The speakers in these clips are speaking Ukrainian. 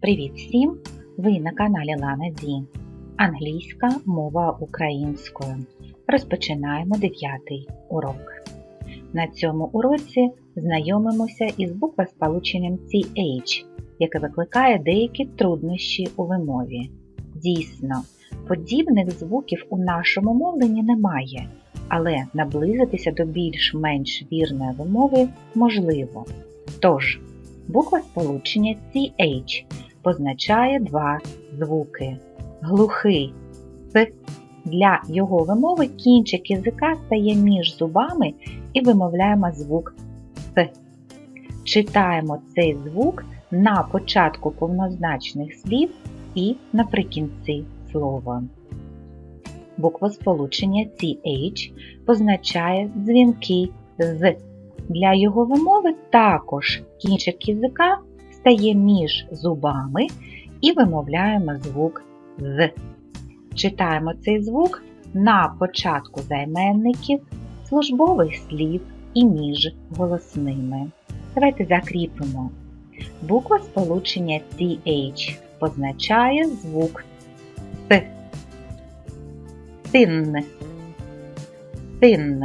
Привіт всім! Ви на каналі Лана Ді. Англійська мова українською. Розпочинаємо дев'ятий урок. На цьому уроці знайомимося із буквосполученням CH, яке викликає деякі труднощі у вимові. Дійсно, подібних звуків у нашому мовленні немає, але наблизитися до більш-менш вірної вимови можливо. Тож, буква сполучення CH позначає два звуки. Глухий С. Для його вимови кінчик язика стає між зубами і вимовляємо звук С. Читаємо цей звук на початку повнозначних слів і наприкінці слова. Буква сполучення CH позначає дзвінки з. Для його вимови також кінчик язика стає між зубами і вимовляємо звук з. Читаємо цей звук на початку займенників, службових слів і між голосними. Давайте закріпимо. Буква сполучення CH позначає звук С. Тин. Тин.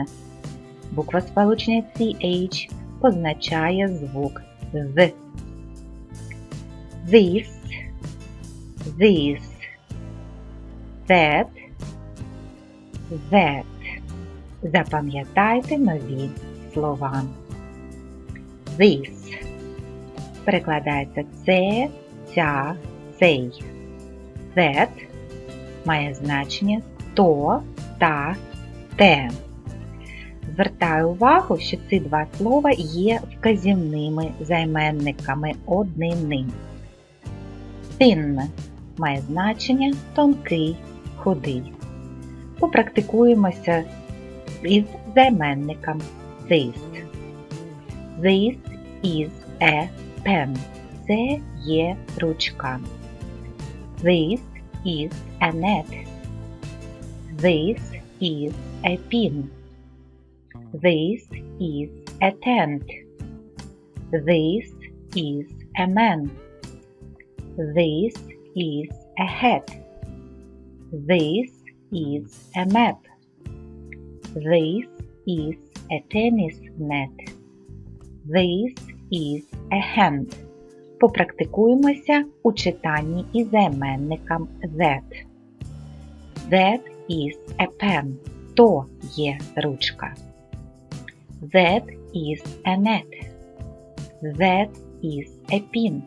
Буква сполучення CH позначає звук з. This, this, that, that. Запам'ятайте нові слова. This перекладається це, ця, цей. That має значення то, та, те. Звертаю увагу, що ці два слова є вказівними займенниками однини. Thin має значення тонкий, худий. Попрактикуємося із займенником this. This is a pen. Це є ручка. This is a net. This is a pin. This is a tent. This is a man. This is a hat. This is a map. This is a tennis net. This is a hand. Попрактикуємося у читанні із займенником that. That is a pen. То є ручка. That is a net. That is a pin.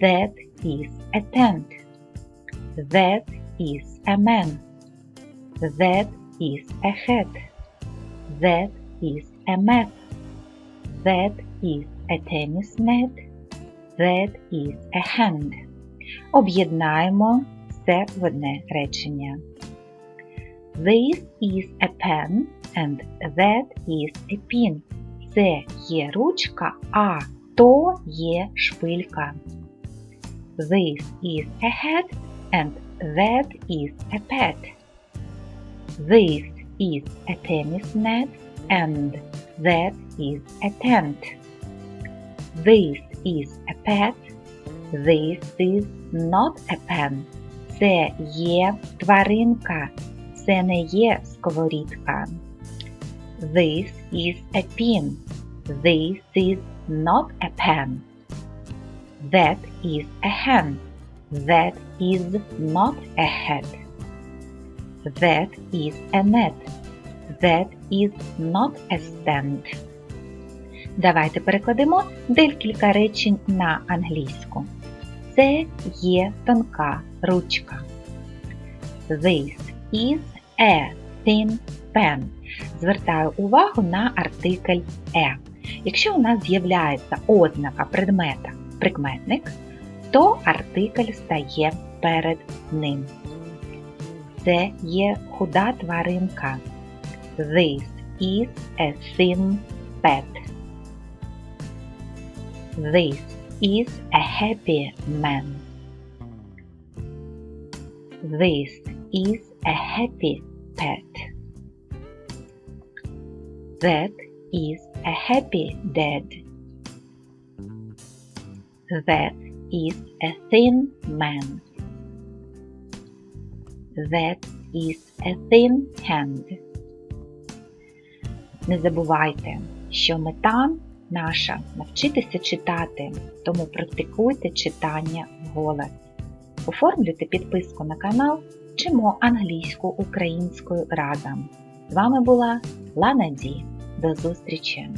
That is a tent. That is a man. That is a hat. That is a map. That is a tennis net. That is a hand. Об'єднаємо все в одне речення. This is a pen And that is a pin. Це є ручка, а то є шпилька. This is a hat and that is a pet. This is a tennis net and that is a tent. This is a pet. This is not a pen. Це є тваринка. Це не є сковорідка. This is a pin. This is not a pen. That is a hen. That is not a hat. That is a net. That is not a stand. Давайте перекладемо декілька речень на англійську. Це є тонка ручка. This is a thin pen. Звертаю увагу на артикль е. Якщо у нас з'являється ознака предмета прикметник, то артикль стає перед ним. Це є худа тваринка. This is a thin pet. This is a happy man. This is a happy pet. That is a happy dad. That is a thin man. That is a thin hand. Не забувайте, що мета наша навчитися читати, тому практикуйте читання вголос. Оформлюйте підписку на канал Вчимо англійську українською разом. З вами була Лана Ді. До зустрічі!